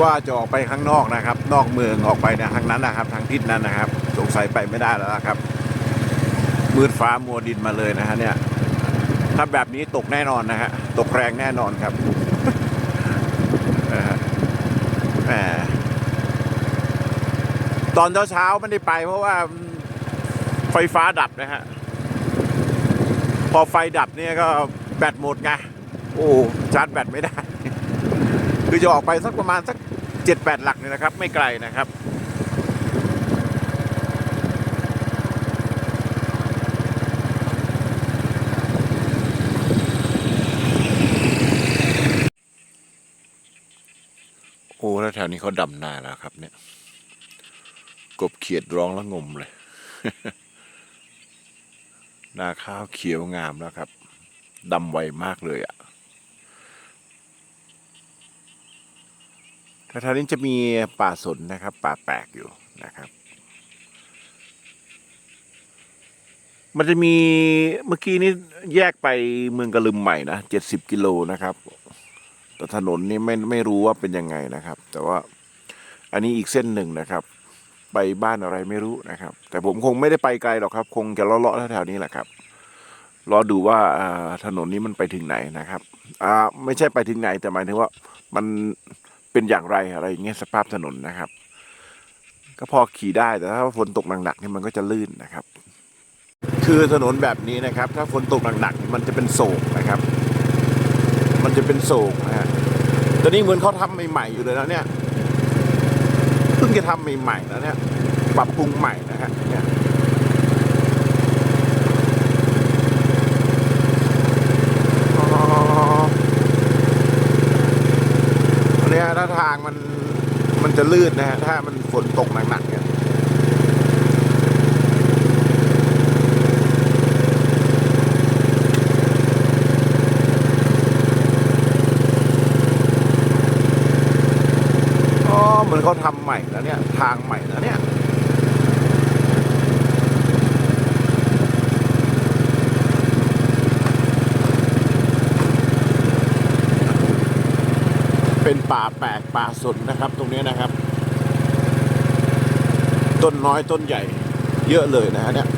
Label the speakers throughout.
Speaker 1: ว่าจะออกไปข้างนอกนะครับ นอกเมืองออกไปนะทางนั้นนะครับ ทางทิศนั้นนะครับ สงสัยไปไม่ได้แล้วนะครับ มืดฟ้ามัวดินมาเลยนะฮะเนี่ย ถ้าแบบนี้ตกแน่นอนนะฮะตกแรงแน่นอนครับนะฮะแหมตอนเช้าๆไม่ได้ไป เพราะว่าไฟฟ้าดับนะฮะพอไฟดับเนี่ยก็แบตหมดไงโอ้ชาร์จแบตไม่ได้ คือจะออกไปสักประมาณสัก เจ็ดแปดหลักเนี่ยนะครับ ไม่ไกลนะครับโอ้แล้วแถวนี้เขาดำนาแล้วครับ เนี่ย กบเขียดร้องแล้วงมเลย นาข้าวเขียวงามแล้วครับดำไวมากเลยอะ่ะ แถวๆนี้จะมีป่าสนนะครับ ป่าแปลกอยู่นะครับ มันจะมีเมื่อกี้นี้แยกไปเมืองกะลึมใหม่นะเจ็ดสิบกิโลนะครับ แต่ถนนนี่ไม่ไม่รู้ว่าเป็นยังไงนะครับ แต่ว่าอันนี้อีกเส้นหนึ่งนะครับ ไปบ้านอะไรไม่รู้นะครับ แต่ผมคงไม่ได้ไปไกลหรอกครับ คงจะเลาะๆแถวๆนี้แหละครับรอดูว่าอ่าถนนนี้มันไปถึงไหนนะครับ อ่า ไม่ใช่ไปถึงไหนแต่หมายถึงว่ามัน เป็นอย่างไรอะไรอย่างเงี้ยสภาพถนนนะครับ ก็พอขี่ได้แต่ถ้าฝนตกหนักๆนี่มันก็จะลื่นนะครับ คือถนนแบบนี้นะครับ ถ้าฝนตกหนักๆมันจะเป็นโศกนะครับ มันจะเป็นโศกนะฮะตอนนี้เหมือนเขาทำใหม่ๆอยู่เลยนะเนี่ยเพิ่งจะทำใหม่ๆนะเนี่ยปรับปรุงใหม่นะฮะเนี่ย อ๋ออันเนี้ยถ้าทางมันมันจะลื่นนะฮะถ้ามันฝนตกหนักๆเนี่ยอ๋อเหมือนเขาทำใหม่แล้วเนี่ย ทางใหม่แล้วเนี่ย เป็นป่าแปลกป่าสนนะครับ ตรงนี้นะครับ ต้นน้อยต้นใหญ่ เยอะเลยนะฮะเนี่ย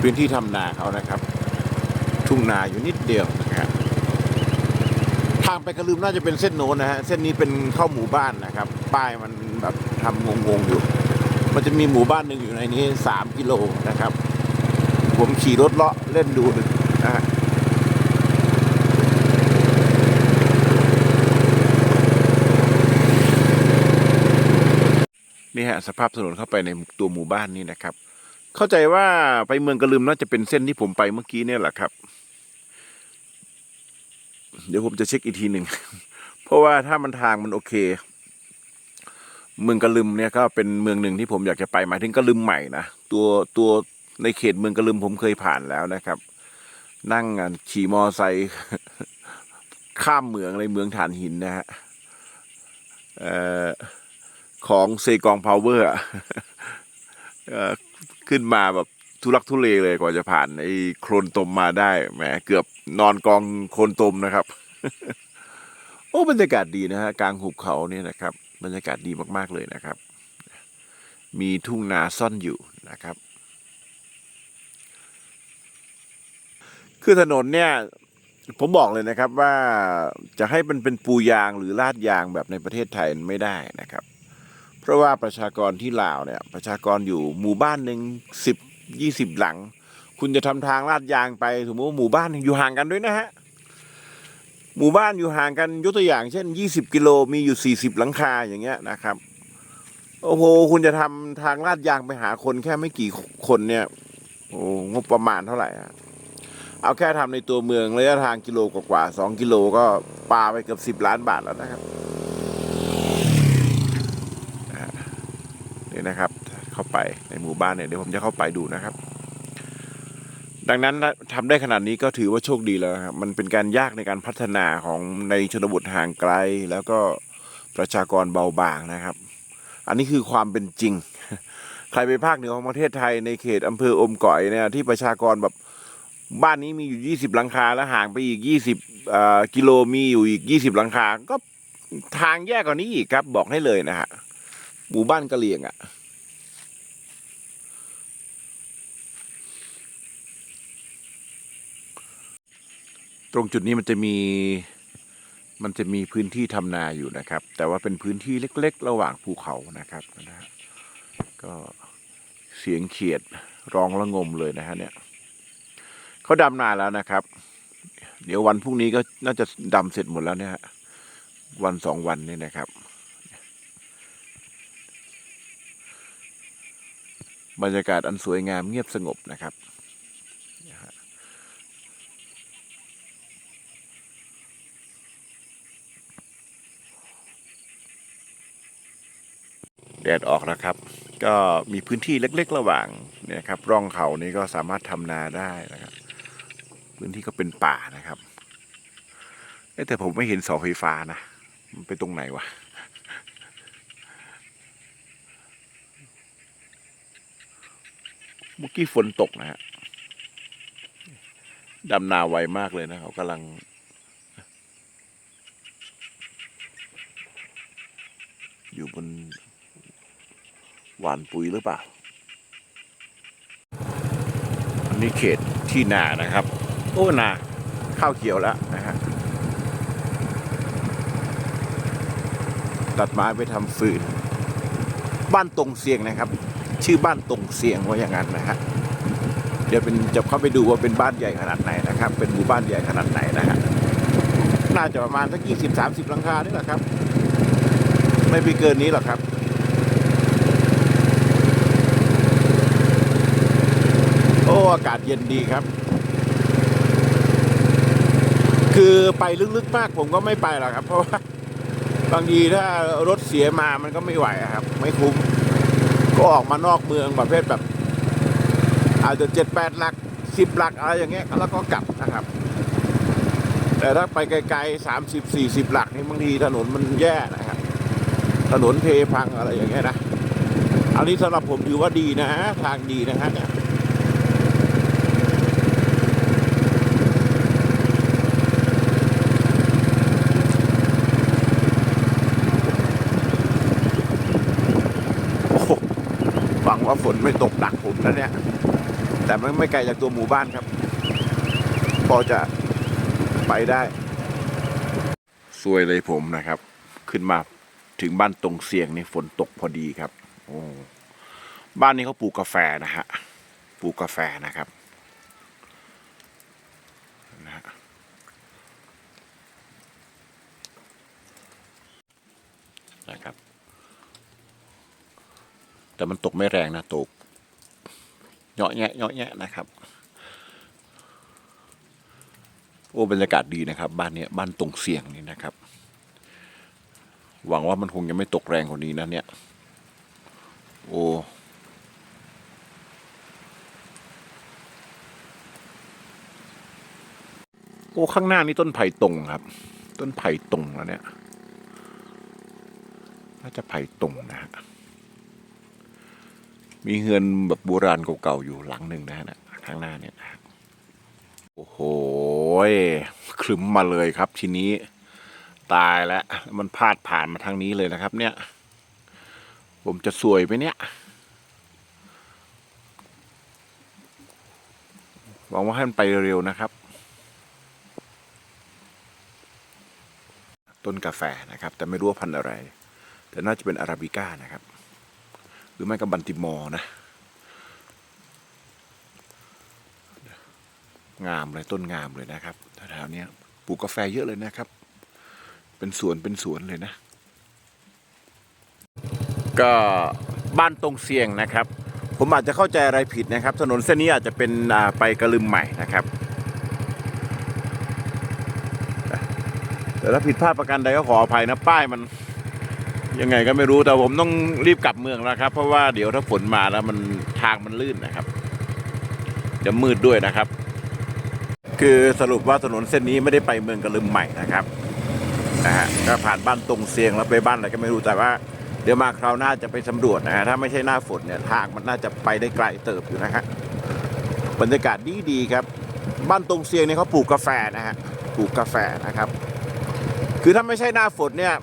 Speaker 1: พื้นที่ทำนาเขานะครับ ทุ่งนาอยู่นิดเดียวนะครับทางไปกระลืมน่าจะเป็นเส้นโน้นนะฮะ เส้นนี้เป็นเข้าหมู่บ้านนะครับ ป้ายมัน แบบทำงงๆอยู่ มันจะมีหมู่บ้านหนึ่งอยู่ในนี้สามกิโลนะครับ ผมขี่รถเลาะเล่นดูนะฮะนี่ฮะสภาพถนนเข้าไปในตัวหมู่บ้านนี้นะครับ เข้าใจว่าไปเมืองกระลืมน่าจะเป็นเส้นที่ผมไปเมื่อกี้เนี่ยแหละครับ เดี๋ยวผมจะเช็คอีกทีหนึ่ง เพราะว่าถ้ามันทางมันโอเค เมืองกะลึมเนี่ยก็เป็นเมืองหนึ่งที่ผมอยากจะไปหมายถึงกะลึมใหม่นะตัวตัวในเขตเมืองกะลึมผมเคยผ่านแล้วนะครับ นั่งขี่มอไซค์ข้ามเมืองเลยเมืองฐานหินนะฮะของเซกองพาวเวอร์ขึ้นมาแบบทุลักทุเลเลยกว่าจะผ่านไอ้โคลนตมมาได้แหมเกือบนอนกองโคลนตมนะครับ โอ้บรรยากาศดีนะฮะกลางหุบเขาเนี่ยนะครับ บรรยากาศดีมากๆเลยนะครับ มีทุ่งนาซ่อนอยู่นะครับ คือถนนเนี่ยผมบอกเลยนะครับว่าจะให้มันเป็นปูยางหรือลาดยางแบบในประเทศไทยไม่ได้นะครับ เพราะว่าประชากรที่ลาวเนี่ย ประชากรอยู่หมู่บ้านหนึ่งสิบยี่สิบหลัง คุณจะทำทางลาดยางไปสมมติว่าหมู่บ้านหนึ่งอยู่ห่างกันด้วยนะฮะ หมู่บ้านอยู่ห่างกันยกตัวอย่าง เช่น 20 กิโลมีอยู่ 40 หลังคาอย่างเงี้ยนะครับ โอ้โห คุณจะทำทางลาดยางไปหาคนแค่ไม่กี่คนเนี่ย โอ้งบประมาณเท่าไหร่อะเอาแค่ทำในตัวเมืองระยะทางกิโลกว่าๆสองกิโลก็ปาไปเกือบสิบล้านบาทแล้วนะครับนี่นะครับ เข้าไปในหมู่บ้านเนี่ยเดี๋ยวผมจะเข้าไปดูนะครับ ดังนั้นนะทำได้ขนาดนี้ก็ถือว่าโชคดีแล้วครับมันเป็นการยากในการพัฒนาของในชนบทห่างไกล แล้วก็ประชากรเบาบางนะครับ อันนี้คือความเป็นจริง ใครไปภาคเหนือของประเทศไทยในเขตอำเภออมก่อยเนี่ยที่ประชากรแบบบ้านนี้มีอยู่ยี่สิบหลังคา แล้วห่างไปอีกยี่สิบกิโลมีอยู่อีกยี่สิบหลังคา ก็ทางแยกกว่านี้อีกครับ บอกให้เลยนะฮะหมู่บ้านกะเหรี่ยงอะ่ะ ตรงจุดนี้มันจะมีมันจะมีพื้นที่ทำนาอยู่นะครับ แต่ว่าเป็นพื้นที่เล็ก ๆ ระหว่างภูเขานะครับนะฮะก็เสียงเขียดร้องระงมเลยนะฮะเนี่ยเขาดำนาแล้วนะครับ เดี๋ยววันพรุ่งนี้ก็น่าจะดำเสร็จหมดแล้วเนี่ยฮะวันสองวันนี่นะครับ บรรยากาศอันสวยงามเงียบสงบนะครับ แดดออกแล้วครับ ก็มีพื้นที่เล็ก ๆ ระหว่างเนี่ยครับร่องเขานี้ก็สามารถทำนาได้นะครับ พื้นที่ก็เป็นป่านะครับแต่ผมไม่เห็นเสาไฟฟ้านะมันไปตรงไหนวะเมื่อกี้ฝนตกนะฮะดำนาไวมากเลยนะเขากำลังอยู่บน หวานปุ๋ยหรือเปล่า อันนี้เขตที่นานะครับ โอ้นาข้าวเขียวแล้วนะฮะตัดไม้ไปทำฟืน บ้านตรงเสียงนะครับ ชื่อบ้านตรงเสียงว่าอย่างนั้นนะฮะเดี๋ยวเป็นจะเข้าไปดูว่าเป็นบ้านใหญ่ขนาดไหนนะครับ เป็นหมู่บ้านใหญ่ขนาดไหนนะฮะน่าจะประมาณสักยี่สิบสามสิบหลังคานี่แหละครับ ไม่ไปเกินนี้หรอกครับ อ้อากาศเย็นดีครับ คือไปลึกๆมากผมก็ไม่ไปหรอกครับ เพราะว่าบางทีถ้ารถเสียมามันก็ไม่ไหวครับ ไม่คุ้ม ก็ออกมานอกเมืองประเภทแบบ อาจจะเจ็ดแปดหลักสิบหลักอะไรอย่างเงี้ยแล้วก็กลับนะครับ แต่ถ้าไปไกลๆสามสิบสี่สิบหลักนี่บางทีถนนมันแย่นะครับ ถนนเพพังอะไรอย่างเงี้ยนะอันนี้สำหรับผมถือว่าดีนะฮะทางดีนะฮะเนี่ย โอ้โหห ว่าฝนไม่ตกหนักผมนะเนี่ย แต่มันไม่ไกลจากตัวหมู่บ้านครับ พอจะไปได้สวยเลยผมนะครับ ขึ้นมาถึงบ้านตรงเสียงนี่ฝนตกพอดีครับ โอ้บ้านนี้เขาปลูกกาแฟนะฮะปลูกกาแฟนะครับนะฮะนะครับ แต่มันตกไม่แรงนะตกเยาะแยะเยาะแยะนะครับ โอ้บรรยากาศดีนะครับ บ้านเนี้ยบ้านตรงเสียงนี่นะครับ หวังว่ามันคงยังไม่ตกแรงกว่านี้นะเนี่ย โอ้โอ้ข้างหน้านี่ต้นไผ่ตรงครับ ต้นไผ่ตรงแล้วเนี่ยน่าจะไผ่ตรงนะฮะ มีเฮือนแบบโบราณเก่าๆอยู่หลังหนึ่งนะฮะเนี่ยข้างหน้าเนี่ยโอ้โหคลึ้มมาเลยครับทีนี้ตายแล้วมันพาดผ่านมาทางนี้เลยนะครับ เนี่ย ผมจะสวยไหมเนี่ยหวังว่าให้มันไปเร็วๆนะครับ ต้นกาแฟนะครับ แต่ไม่รู้ว่าพันธุ์อะไร แต่น่าจะเป็นอาราบิก้านะครับ รือไม่ก็บันติมอร์นะ งามเลยต้นงามเลยนะครับแถวๆเนี้ยปลูกกาแฟเยอะเลยนะครับ เป็นสวนเป็นสวนเลยนะ ก็บ้านตรงเสียงนะครับ ผมอาจจะเข้าใจอะไรผิดนะครับ ถนนเส้นนี้อาจจะเป็นไปกระลืมใหม่นะครับแต่ถ้าผิดพลาดประการใดก็ขออภัยนะป้ายมัน ยังไงก็ไม่รู้แต่ผมต้องรีบกลับเมืองแล้วครับ เพราะว่าเดี๋ยวถ้าฝนมาแล้วมันทางมันลื่นนะครับ เดี๋ยวมืดด้วยนะครับ คือสรุปว่าถนนเส้นนี้ไม่ได้ไปเมืองกระลืมใหม่นะครับนะฮะก็ผ่านบ้านตรงเสียงแล้วไปบ้านอะไรก็ไม่รู้แต่ว่า เดี๋ยวมาคราวหน้าจะไปสำรวจนะฮะถ้าไม่ใช่หน้าฝนเนี่ยทางมันน่าจะไปได้ไกลเติบอยู่นะฮะบรรยากาศดีดีครับ บ้านตรงเซียงเนี่ยเขาปลูกกาแฟนะฮะปลูกกาแฟนะครับ คือถ้าไม่ใช่หน้าฝนเนี่ย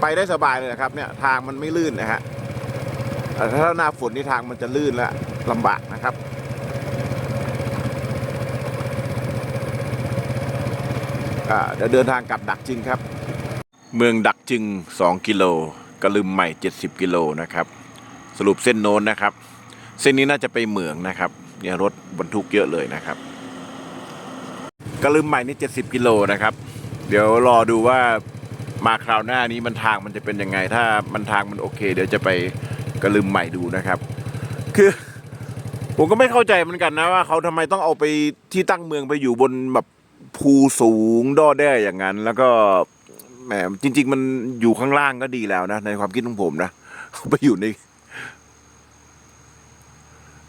Speaker 1: ไปได้สบายเลยนะครับเนี่ยทางมันไม่ลื่นนะฮะแต่ถ้าหน้าฝนนี่ทางมันจะลื่นและลำบากนะครับอ่าเดี๋ยวเดินทางกลับดักจึงครับ เมืองดักจึง 2 กิโลกระลืมใหม่ 70 กิโลนะครับ สรุปเส้นโน้นนะครับ เส้นนี้น่าจะไปเหมืองนะครับเนี่ยรถบรรทุกเยอะเลยนะครับกระลืมใหม่นี่ 70 กิโลนะครับ เดี๋ยวรอดูว่า มาคราวหน้านี้มันทางมันจะเป็นยังไง ถ้ามันทางมันโอเค เดี๋ยวจะไปกระลืมใหม่ดูนะครับ คือผมก็ไม่เข้าใจเหมือนกันนะว่าเขาทำไมต้องเอาไปที่ตั้งเมืองไปอยู่บนแบบภูสูงด้อแด้อย่างนั้น แล้วก็แหมจริง ๆ มันอยู่ข้างล่างก็ดีแล้วนะ ในความคิดของผมนะไปอยู่ใน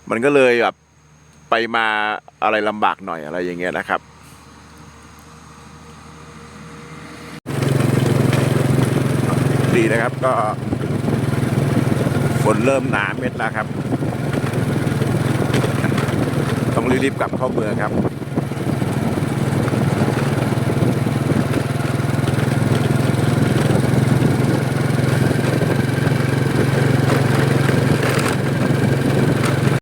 Speaker 1: มันก็เลยแบบไปมาอะไรลำบากหน่อยอะไรอย่างเงี้ยนะครับีนะครับ ก็ฝนเริ่มหนาเม็ดแล้วครับ ต้องรีบๆกลับเข้าเมืองครับ